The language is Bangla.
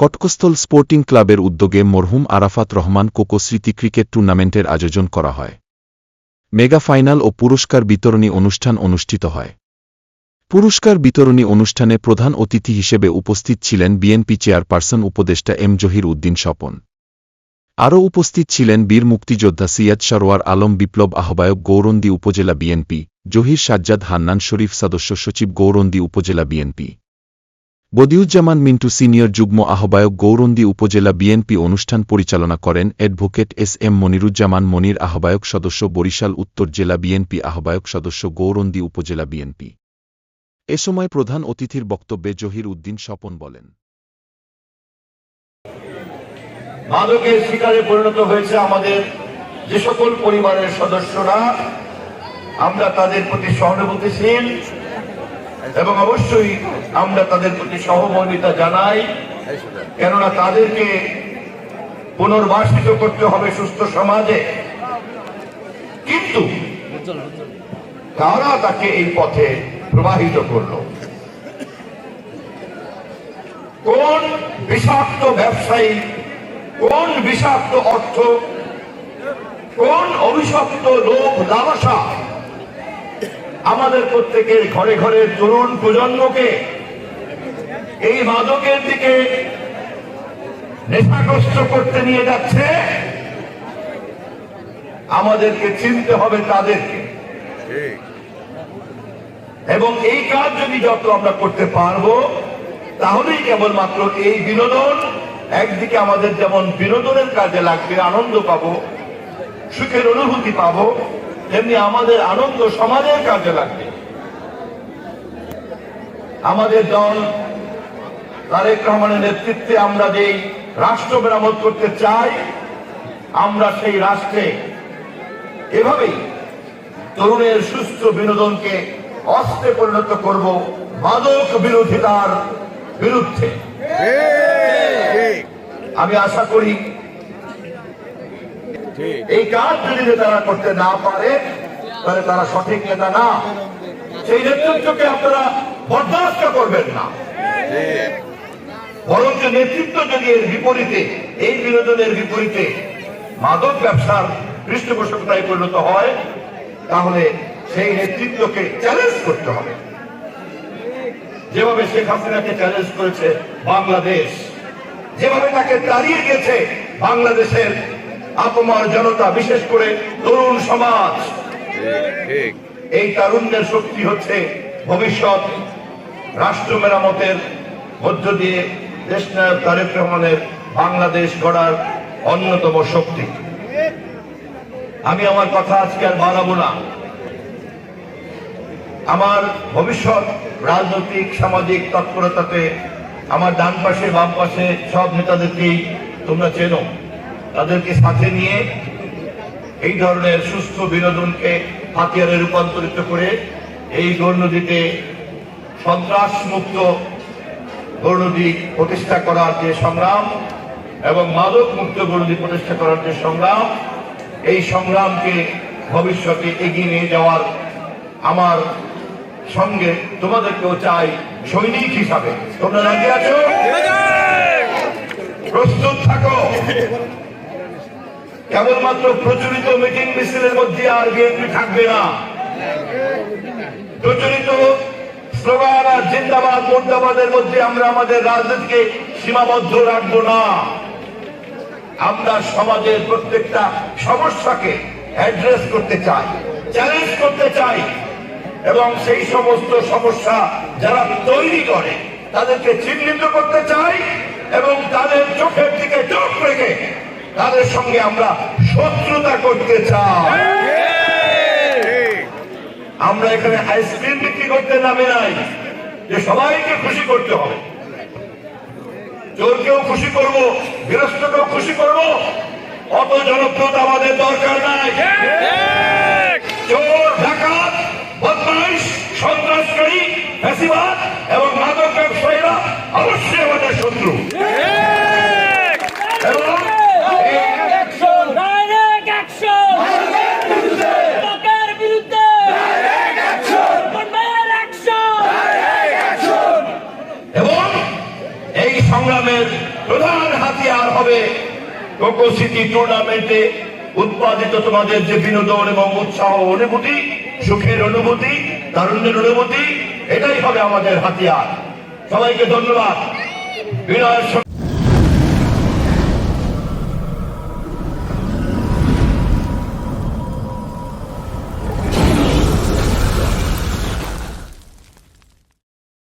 কটকস্থল স্পোর্টিং ক্লাবের উদ্যোগে মরহুম আরাফাত রহমান কোকো স্মৃতি ক্রিকেট টুর্নামেন্টের আয়োজন করা হয়। মেগা ফাইনাল ও পুরস্কার বিতরণী অনুষ্ঠান অনুষ্ঠিত হয়। পুরস্কার বিতরণী অনুষ্ঠানে প্রধান অতিথি হিসেবে উপস্থিত ছিলেন বিএনপি চেয়ারপারসন উপদেষ্টা এম জহির উদ্দিন স্বপন। আরও উপস্থিত ছিলেন বীর মুক্তিযোদ্ধা সিয়াদ সরোয়ার আলম বিপ্লব আহ্বায়ক গৌরন্দী উপজেলা বিএনপি, জহির সাজ্জাদ হান্নান শরীফ সদস্য সচিব গৌরন্দী উপজেলা বিএনপি। বদিউজ্জামান মিন্টু সিনিয়র যুগ্ম আহ্বায়ক গৌরন্দী উপজেলা বিএনপি অনুষ্ঠান পরিচালনা করেন advocate S M Moniruzzaman Monir আহ্বায়ক সদস্য বরিশাল উত্তর জেলা বিএনপি আহ্বায়ক সদস্য গৌরন্দী উপজেলা বিএনপি। এ সময় প্রধান অতিথির বক্তব্যে জহির উদ্দিন স্বপন বলেন। মাদকের শিকারে পরিণত হয়েছে আমাদের যে সকল পরিবারের সদস্যরা, আমরা তাদের প্রতি সহানুভূতিশীল এবং অবশ্যই আমরা তাদের প্রতি সহমর্মিতা জানাই। কেননা তাদেরকে পুনর্বাসিত করতে হবে সুস্থ সমাজে। কিন্তু তারা তাকে এই পথে প্রবাহিত করল। কোন বিষাক্ত ব্যবসায়ী, কোন বিষাক্ত অর্থ, কোন অভিশপ্ত লোভ লালসা আমাদের প্রত্যেকের ঘরে ঘরে তরুণ প্রজন্মকে এই মাদকের দিকে নেশাগ্রস্ত করতে নিয়ে যাচ্ছে। আমাদেরকে চিনতে হবে তাদেরকে। এবং এই কাজ যদি যত আমরা করতে পারব, তাহলেই কেবলমাত্র এই বিনোদন, একদিকে আমাদের যেমন বিনোদনের কাজে লাগবে, আনন্দ পাবো, সুখের অনুভূতি পাবো তেমনি আমাদের আনন্দ সমাজের কাজে লাগবে। আমাদের দল তারেক রহমানের নেতৃত্বে আমরা যেই রাষ্ট্র মেরামত করতে চাই আমরা সেই রাষ্ট্রে এভাবেই তরুণের সুস্থ বিনোদনকে অস্ত্রে পরিণত করব মাদক বিরোধিতার বিরুদ্ধে। আমি আশা করি এই কাজ যদি তারা করতে না পারে, তাহলে তারা সঠিক নেতা না। সেই নেতৃত্বকে আপনারা বরদাস্ত করবেন না। বরঞ্চ নেতৃত্ব যদি এর বিপরীতে, এই বিনোদনের বিপরীতে মাদক ব্যবসার পৃষ্ঠপোষকতায় পরিণত হয়, তাহলে সেই নেতৃত্বকে চ্যালেঞ্জ করতে হবে। যেভাবে শেখ হাসিনাকে চ্যালেঞ্জ করেছে বাংলাদেশ, যেভাবে তাকে তাড়িয়ে গেছে বাংলাদেশের আপমার জনতা বিশেষ করে তরুণ সমাজ। এই তারুণ্যের শক্তি হচ্ছে ভবিষ্যৎ রাষ্ট্র মেরামতের মধ্য দিয়ে দেশনায়ক তারেক রহমানের বাংলাদেশ গড়ার অন্যতম শক্তি। আমি আমার কথা আজকে আর বাড়াবো না। আমার ভবিষ্যৎ রাজনৈতিক সামাজিক তৎপরতাতে আমার ডান পাশে বাম পাশে সব নেতাদেরকেই তোমরা চেনো। তাদেরকে সাথে নিয়ে এই ধরনের সুস্থ বিনোদনকে হাতিয়ারে রূপান্তরিত করে এই গৌরনদীতে সন্ত্রাস মুক্ত গৌরনদী প্রতিষ্ঠা করার যে সংগ্রাম এবং মাদক মুক্ত গৌরনদী প্রতিষ্ঠা করার যে সংগ্রাম, এই সংগ্রামকে ভবিষ্যতে এগিয়ে নিয়ে যাওয়ার আমার সঙ্গে তোমাদেরকেও চাই সৈনিক হিসাবে। তোমরা রাজি আছো? কেবলমাত্র প্রচলিত মিটিং মিছিলের মধ্যে আর বিএনপি থাকবে না। প্রচলিত স্লোগান আর জিন্দাবাদ, মুর্দাবাদের মধ্যে আমরা আমাদের রাজনীতিকে সীমাবদ্ধ রাখব না। আমরা সমাজের প্রত্যেকটা সমস্যাকে অ্যাড্রেস করতে চাই চ্যালেঞ্জ করতে চাই এবং সেই সমস্ত সমস্যা যারা তৈরি করে, তাদেরকে চিহ্নিত করতে চাই এবং তাদের চোখের দিকে চোখ রেখে তাদের সঙ্গে আমরা শত্রুতা করতে চাই। আমরা এখানে আইসক্রিম বিক্রি করতে নামে নাই। যে সবাইকে খুশি করতে হবে। চোরকেও খুশি করব, গৃহস্থকেও খুশি করব। অত জনপ্রিয়তা আমাদের দরকার নাই। চোর, ডাকাত, বদমাইশ, সন্ত্রাসকারী, ফ্যাসিবাদ এবং মাদক ব্যবসায়ীরা অবশ্যই আমাদের শত্রু এবং এই অ্যাকশন ডাইরেক্ট অ্যাকশন লোকের বিরুদ্ধে গভর্নমেন্ট অ্যাকশন এবং এই সংগ্রামের প্রধান হাতিয়ার হবে কোকো সিটি টুর্নামেন্টে উৎপাদিত তোমাদের যে বিনোদন এবং উৎসাহ অনুভূতি, সুখের অনুভূতি তারুণ্যের অনুভূতি, এটাই হবে আমাদের হাতিয়ার। সবাইকে ধন্যবাদ। বিনয়ের